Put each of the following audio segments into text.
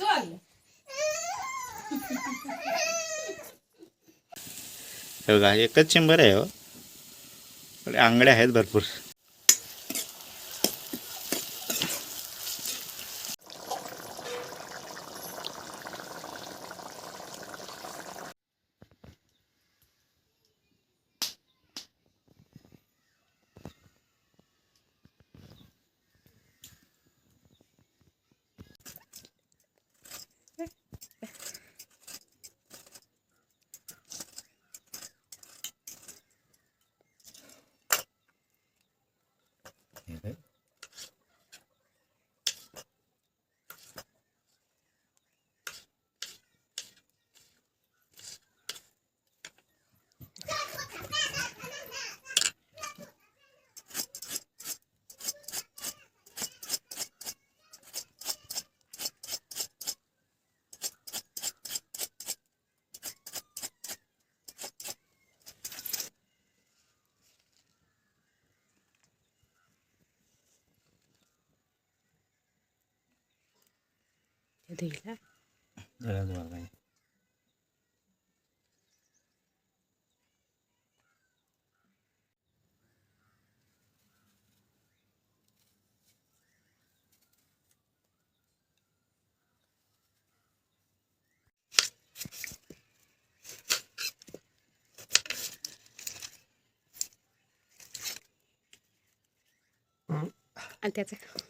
Soul हे बघा एकच चेंबर आहे हो. आंगड्या आहेत भरपूर. धुईला आणि त्याचं पुन्हा काय झालं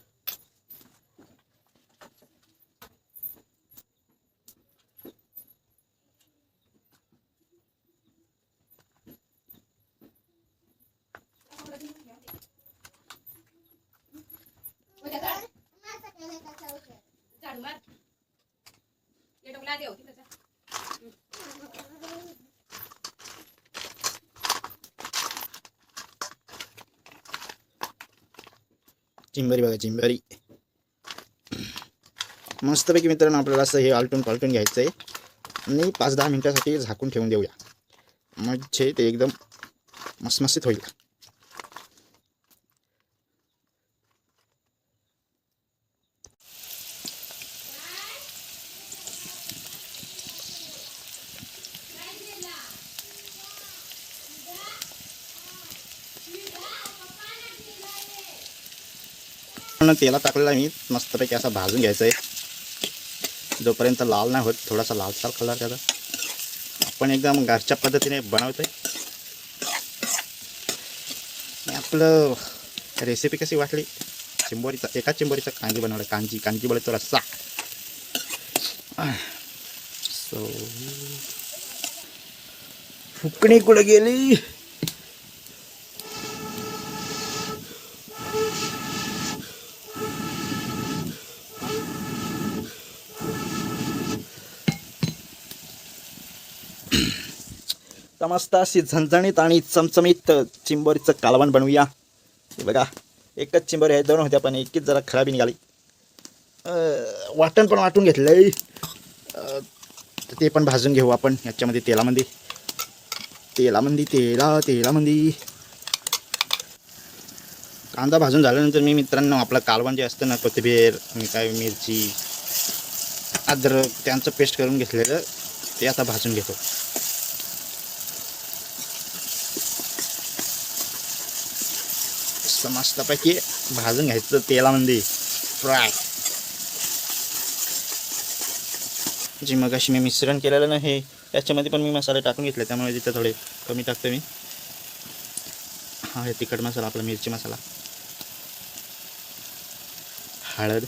चिंबरी बघा चिंबरी. मस्तपैकी मित्रांनो आपल्याला असं हे आलटून पालटून घ्यायचं आहे आणि पाच दहा मिनटासाठी झाकून ठेवून देऊया. म्हणजे ते एकदम मसमसीत होईल. पण तेला टाकलेला मी. मस्तपैकी असा भाजून घ्यायचा आहे जोपर्यंत लाल नाही होत थोडासा लालसाल कलर त्याचा. आपण एकदम घरच्या पद्धतीने बनवतोय. आपलं रेसिपी कशी वाटली? चिंबोरीचा एका चिंबोरीचा कांजी बनवला. कांजी कांजी बोलतो रस्सा. सो फुकणी कुठे गेली? तर मस्त अशी झणझणीत आणि चमचमीत चिंबोरीचं कालवण बनवूया. हे बघा एकच चिंबोरी आहे दोन होत्या पण एकच जरा खराबी निघाली. वाटण पण वाटून घेतलं आहे तर ते पण भाजून घेऊ आपण याच्यामध्ये तेलामध्ये. तेलामध्ये तेला तेलामध्ये. कांदा भाजून झाल्यानंतर मी मित्रांनो आपलं कालवण जे असतं ना कोथिंबीर आणि काय मिरची अद्रक त्यांचं पेस्ट करून घेतलेलं ते आता भाजून घेतो मस्त मस्तपैकी भाजून घ्यायचं तेलामध्ये. फ्राय जी मग अशी मी मिश्रण केलेलं ना हे त्याच्यामध्ये पण मी मसाले टाकून घेतले त्यामुळे तिथे थोडे कमी टाकतो मी. हा हे तिखट मसाला आपला मिरची मसाला. हळद.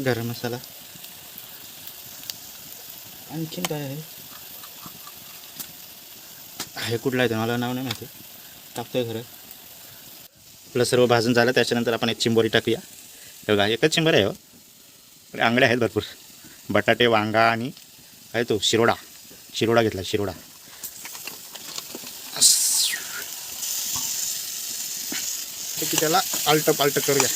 गरम मसाला. आणखीन काय आहे? आहे कुठला आहे मला नाव नाही माहिती. टाकतोय खरं. आपलं सर्व भाजून झालं त्याच्यानंतर आपण एक चिंबोरी टाकूया. हे बघा एकच चिंबर आहे हो. आंगड्या आहेत भरपूर. बटाटे वांगा आणि काय तो? शिरोडा. शिरोडा घेतला शिरोडा. की त्याला आलट पालट करूया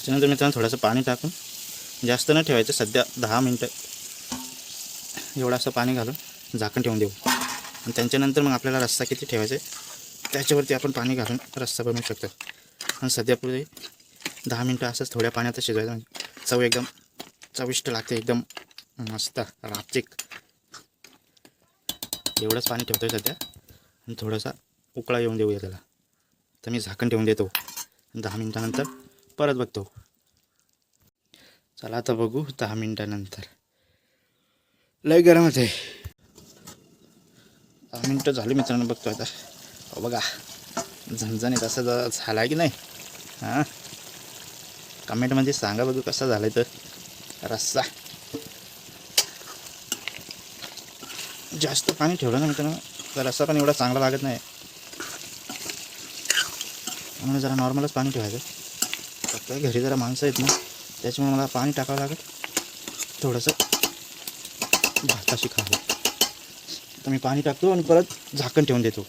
त्याच्यानंतर मित्रांनो थोडंसं पाणी टाकून जास्त न ठेवायचं सध्या दहा मिनटं एवढं असं पाणी घालून झाकण ठेवून देऊ. आणि त्यांच्यानंतर मग आपल्याला रस्सा किती ठेवायचा आहे त्याच्यावरती आपण पाणी घालून रस्सा बनवू शकतो. आणि सध्या पुढे दहा मिनटं असंच थोड्या पाण्यात शिजवायचं म्हणजे चव एकदम चविष्ट लागते एकदम मस्त रापचिक एवढंच पाणी ठेवतो आहे सध्या. आणि थोडासा उकळा येऊन देऊया त्याला. तर मी झाकण ठेवून देतो. दहा मिनटानंतर परत बघतो. चला आता बघू दहा मिनटानंतर. लय गरम आहे दहा मिनटं झाली मित्रांनो बघतो आता बघा. झणझणीत असं जरा झाला की नाही? हां? कमेंटमध्ये सांगा बघू कसा झाला तर. रस्सा. जास्त पाणी ठेवलं ना मित्रांनो तर रस्सा पण एवढा चांगला लागत नाही. म्हणून जरा नॉर्मलच पाणी ठेवायचं. फक्त घरी जरा माणसं आहेत ना त्याच्यामुळे मला पाणी टाकावं लागेल. थोडंसं भाताशी खावं. तर मी पाणी टाकतो आणि परत झाकण ठेवून देतो.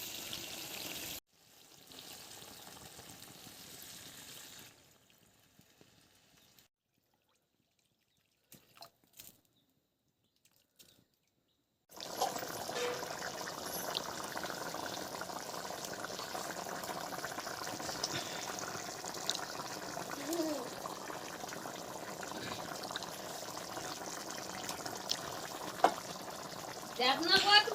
Наверное, вот.